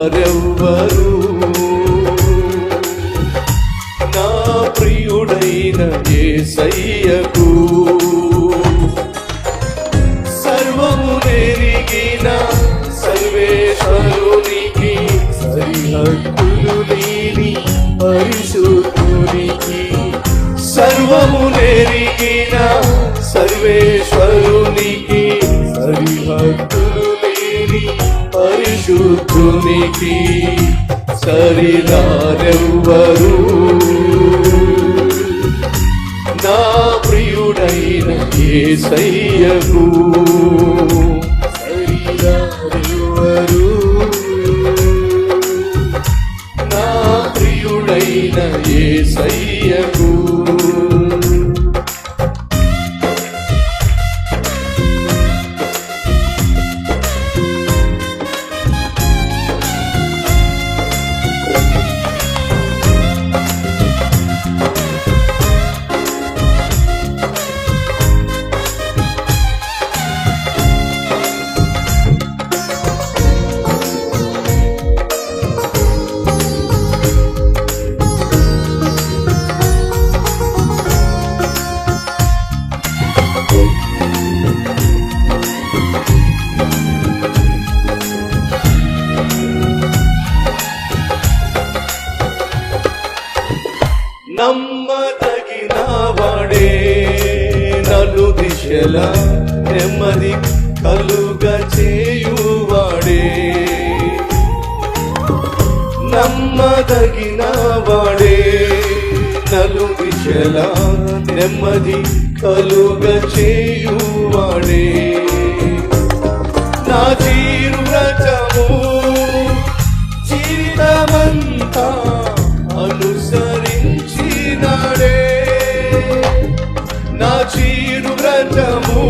మరెవ్వరు నా ప్రియుడైన యేసయ్యకు సర్వము నెరిగిన సర్వేశ్వరునికి సరిహద్దులు లేని పరిశుద్ధునికి సర్వము నెరిగిన సర్వేశ్వరునికి పరిశుద్ధునికి సరిదారెవ్వరు నా ప్రియుడైన ఏసయ్యకు సరిదారెవ్వరు నా ప్రియుడైన ఏసయ్యకు నమ్మదగిన వాడే నలు దిశల నెమ్మది కలుగ చేయువాడే. నమ్మదగిన వాడే నలు దిశల నెమ్మది కలుగ చేయువాడే వ్రతము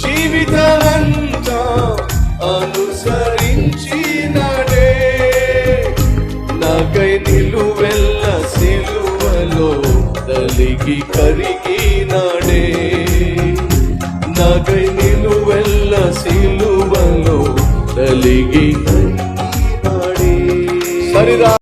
జీవితమంతా అనుసరించినాడే నాకై నిలువెల్ల సిలువలో తలిగి కరిగినాడే నాకై నిలువెల్ల సిలువలో తలిగి కరిగినాడే సరిరా